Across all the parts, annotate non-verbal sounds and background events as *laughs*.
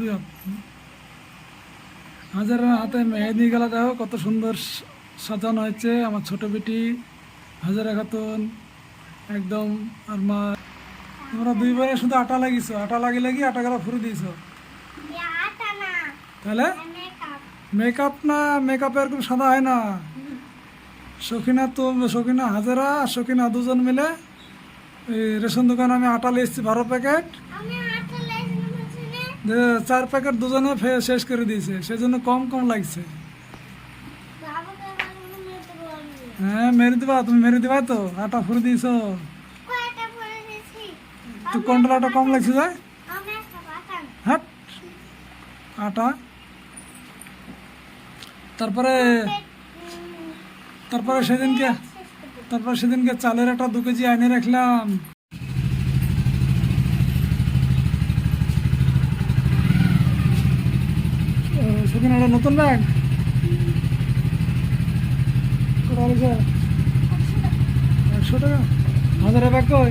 দুই হাত মেহেদি গেলা দেখো কত সুন্দর সাজানো হয়েছে। আমার ছোট বেটি হাজারা খাতুন একদম আর মা। তোমরা দুই বারে শুধু আটা লাগিয়েছো। আটা লাগি লাগিয়ে আটা গেলা ফুরে দিয়েছ। তাহলে? মেকআপ না মেকআপ এরকম সাদা হয় না। সখিনা তো সখিনা হাজারা আর সখিনা দুজন মিলে এই রেশন দোকানে আমি আটা লিয়ে এসেছি বারো প্যাকেট। যে চার প্যাকেট দুজনে ফে- শেষ করে দিয়েছে। সেজন্য কম কম লাগছে। হ্যাঁ মেরে দিবা, তুমি মেরে দিবা তো। আটা ফুরে দিয়েছ। তো কোনটা আটা কম লাগছে যায়। হ্যাঁ আটা। তারপরে তারপরে সেদিনকে তারপরে সেদিনকে চালের একটা দু কেজি আইনে রাখলাম। সেদিন একটা নতুন ব্যাগ? একশো টাকা। হাজারে ব্যাগ কই?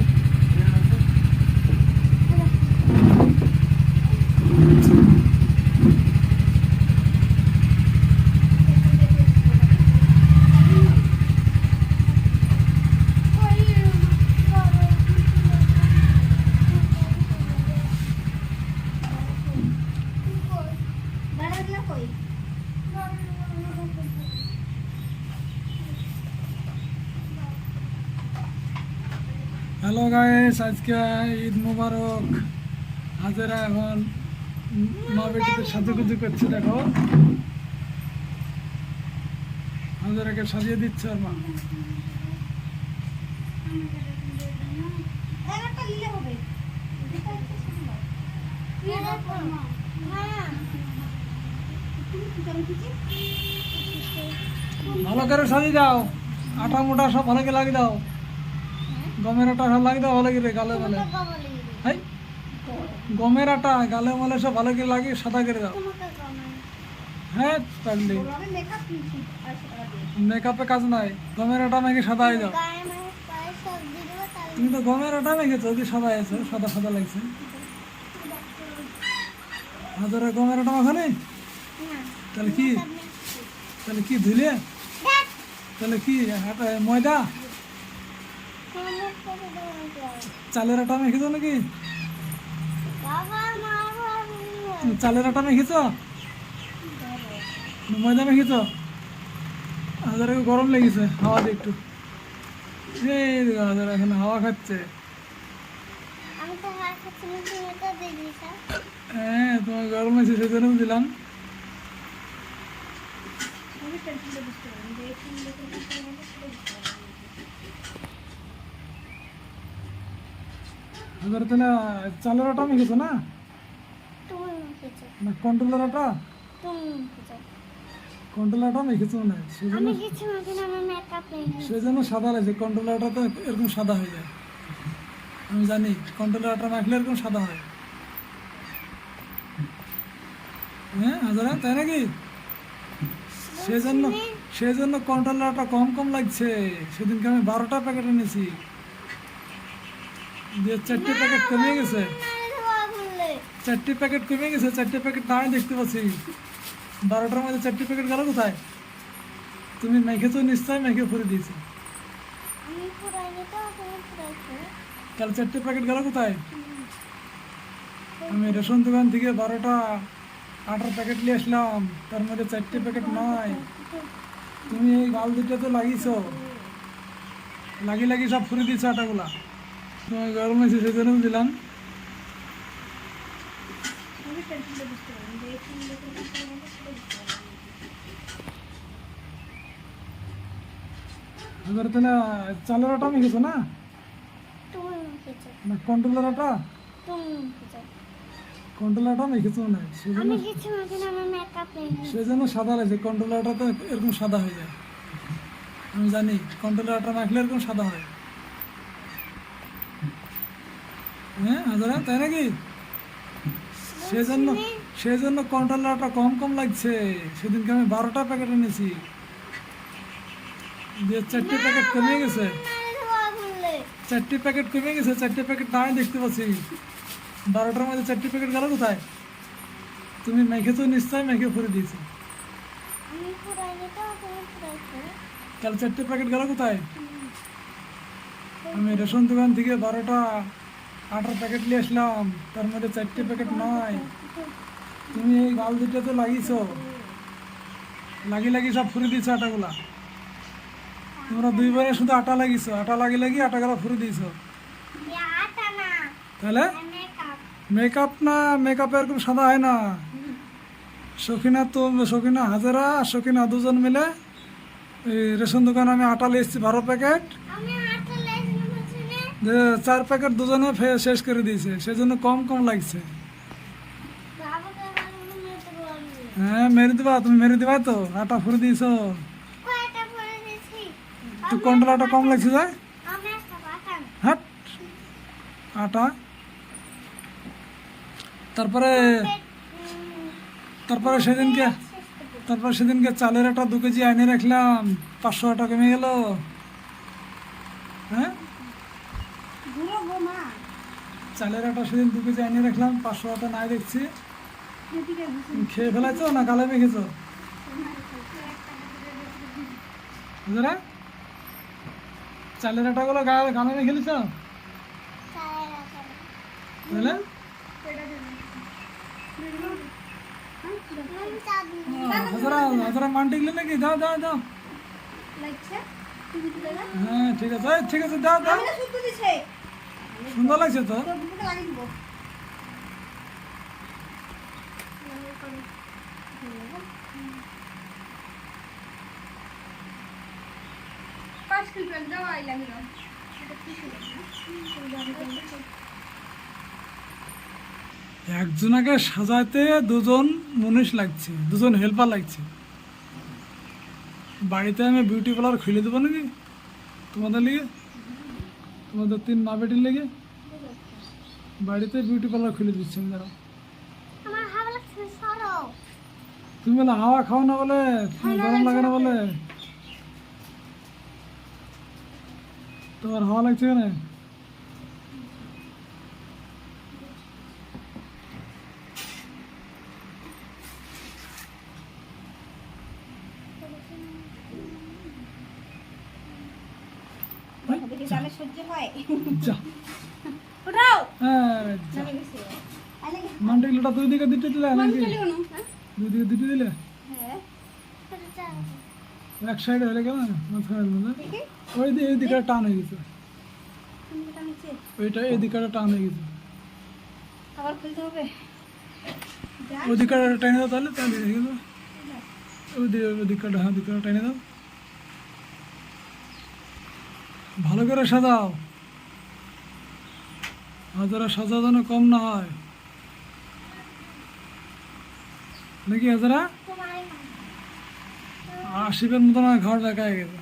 হ্যালো গাইস আজকে ঈদ মুবারক। হাজারা এখন মা বেটিতে সাজুগুজু করছে দেখো। হাজারাকে সাজিয়ে দিচ্ছে আর মা। ভালো করে সাজিয়ে দাও। আটা মোটা সব ভালো করে লাগিয়ে দাও। গমের আটা সব লাগিয়ে দাও ভালো করে, গালে মালে। হাই, গমের আটা, গালে মালে সব ভালো করে লাগিয়ে সাদা করে দাও। হ্যাঁ পারলি মেকআপে কাজ নাই, গমের আটা মেখে সাদা হয়ে যাও তুমি তো গমের আটা মেখেছো যদি সাদা হয়েছে সাদা সাদা লাগছে। হাজারে গমের আটা মাখানে তাহলে কি? তাহলে কি ধুলে তাহলে কি ময়দা? চালের আটা মেখেছো নাকি? চালের আটা মেখেছ? ময়দা মেখেছ? হাজারে গরম লেগেছে হাওয়া দিয়ে একটু। এই দেখো হাজার এখন হাওয়া খাচ্ছে। আমি তো হার খাচ্ছি না তাহলে চালের আটা মেখেছো না না কন্ট্রোলের আটা আটা মেখেছো না সেজন্য সেজন্য সাদা লাগছে কন্ট্রোল আটা তো এরকম সাদা হয়ে যায় আমি জানি কন্ট্রোল আটা মাখলে এরকম সাদা হয় হ্যাঁ হাজারা তাই নাকি সেজন্য সেজন্য কন্ট্রোল আটা কম কম লাগছে। সেদিনকে আমি বারোটা প্যাকেট এনেছি। দিয়ে চারটে প্যাকেট কমে গেছে। চারটে প্যাকেট কমে গেছে চারটে প্যাকেট নাই দেখতে পাচ্ছি। বারোটার মধ্যে চারটে প্যাকেট গেল কোথায়? তুমি মেখেছো নিশ্চয় মেখে ভরে দিয়েছ। তো তাহলে চারটে প্যাকেট গেল কোথায়? আমি রেশন দোকান থেকে বারোটা আটার প্যাকেট নিয়ে আসলাম তার মধ্যে চারটে প্যাকেট নয় তুমি এই গাল দুটো তো লাগিয়েছো লাগিয়ে লাগিয়ে সব ফুরে দিয়েছ আটাগুলা তোমার গরম হয়েছে সেই জন্য দিলাম এবার তাহলে চালের আটা মেখেছো না তুমি মুখেছো না কন্ট্রোলের আটা তুমি মুখেছো কন্ট্রোল আটা মেখেছো না সেজন্য আমি কিছু না নেই। সেজন্য সাদা লাগছে কন্ট্রোল আটা তো এরকম সাদা হয়ে যায়। আমি জানি কন্ট্রোল আটা মাখলে এরকম সাদা হয়। হ্যাঁ হাজারা তাই নাকি? সেজন্য সেজন্য কন্ট্রোল আটা কম কম লাগছে। সেদিনকে আমি বারোটা প্যাকেট এনেছি। দিয়ে চারটে প্যাকেট কমে গেছে। চারটে প্যাকেট কমে গেছে চারটে প্যাকেট নাই দেখতে পাচ্ছি। বারোটার মধ্যে চারটে প্যাকেট গেল কোথায়? তুমি মেখেছো নিশ্চয় মেখে ফুরে দিয়েছ। তাহলে চারটে প্যাকেট গেল কোথায়? আমি রেশন দোকান থেকে বারোটা আটার প্যাকেট নিয়ে আসলাম তার মধ্যে চারটে প্যাকেট নয়। তুমি এই গাল দুটো তো লাগিয়েছো। লাগিয়ে লাগিয়ে সব ফুরে দিয়েছ আটাগুলা। তোমরা দুই বারে শুধু আটা লাগিয়েছো আটা লাগিয়ে লাগিয়ে আটাগুলা ফুরে দিয়েছ। তাহলে? মেকআপ না মেকআপ এরকম সাদা হয় না। সখিনা তো সখিনা হাজারা আর সখিনা দুজন মিলে এই রেশন দোকানে আমি আটা এসেছি বারো প্যাকেট। যে চার প্যাকেট দুজনে শেষ করে দিয়েছে। সেজন্য কম কম লাগছে। হ্যাঁ মেরে দিবা তুমি মেরে দিবা তো। আটা ফুরে দিয়েছ। তো কোনটা আটা কম লাগছে যায় হাট। আটা। তারপরে তারপরে সেদিনকে তারপরে সেদিনকে চালের একটা দু কেজি আইনে রাখলাম। পাঁচশো টাকা কমে গেল। হ্যাঁ? চালের আটা সেদিন দু কেজি আইনে রাখলাম। পাঁচশো টাকা নাই দেখছি। খেয়ে ফেলাইছো না গালে মেখেছো? বুঝলে? চালের আটাগুলো গালে মেখে নিছ? বুঝলে? হাজারা হাজারা মান টিকলে নাকি দাও দাও দাও হ্যাঁ ঠিক আছে ঠিক আছে দাও দাও সুন্দর লাগছে তো পাঁচ কিলো দেওয়া আইলাম একজনাকে সাজাতে দুজন মনীষ লাগছে দুজন হেল্পার লাগছে। বাড়িতে আমি বিউটি পার্লার খুলে দেবো নাকি? তোমাদের লিগে? তোমাদের তিন মা বেটির লেগে? বাড়িতে বিউটি পার্লার খুলে দিচ্ছি আমি দাঁড়াও। তুমি বলে হাওয়া খাও না বলে? গরম লাগে না বলে? তোমার হাওয়া লাগছে কেন? জালে সহ্য হয়। যা। ওটাও হ্যাঁ যা। আলে মান্ডিগুলোটা দুই দিকে দিতে দিলে নাকি কেন দুই দিকে দিতে দিলে। হ্যাঁ। এক সাইডে হলে গেল না মাঝখানে মধ্যে ওই দিকে এই দিকে টান হয়ে গেছে। ওইটা এই দিকে টান হয়ে গেছে। আবার খুলতে হবে। ওই দিকে টেনে দাও তাহলে তাহলে হয়ে গেল ওই দিকে ওই দিকে হ্যাঁ দিকে টেনে দাও। ভালো করে সাজাও। হাজারা সাজা যেন কম না হয়। নাকি হাজারা? আশিবের মতন ঘর দেখা গেছে।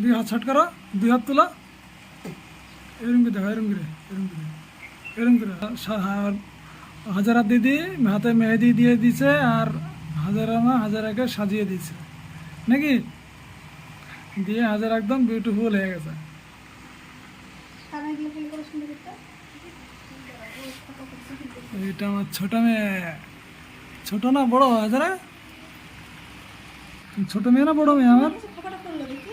দুই হাত ছাট করো, দুই হাত তোলা। এরম করে দেখো, এরম করে এরম করে এরম করে। হাজারা দিদি হাতে মেহেদি দিয়ে দিছে আর হাজারা না হাজারাকে সাজিয়ে দিছে। নাকি? দিয়ে হাজার একদম বিউটিফুল হয়ে গেছে। এটা আমার ছোট মেয়ে। ছোট না বড় হাজারা? ছোট মেয়ে না বড় মেয়ে আমার? দেখি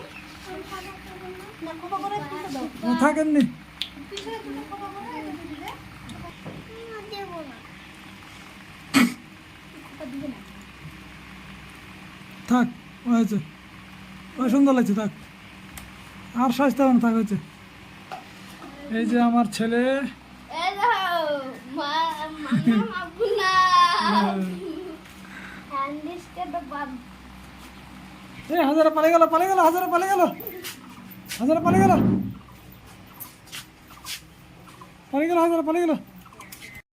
না থাক হয়েছে সুন্দর লাগছে থাক। আর সাজতে হবে না থাক হয়েছে। এই যে আমার ছেলে। *laughs* এই হাজারে পালে গেল পালে গেল হাজারে পালে গেল। হাজারে পালে গেল। পালে গেল হাজারে পালে গেল।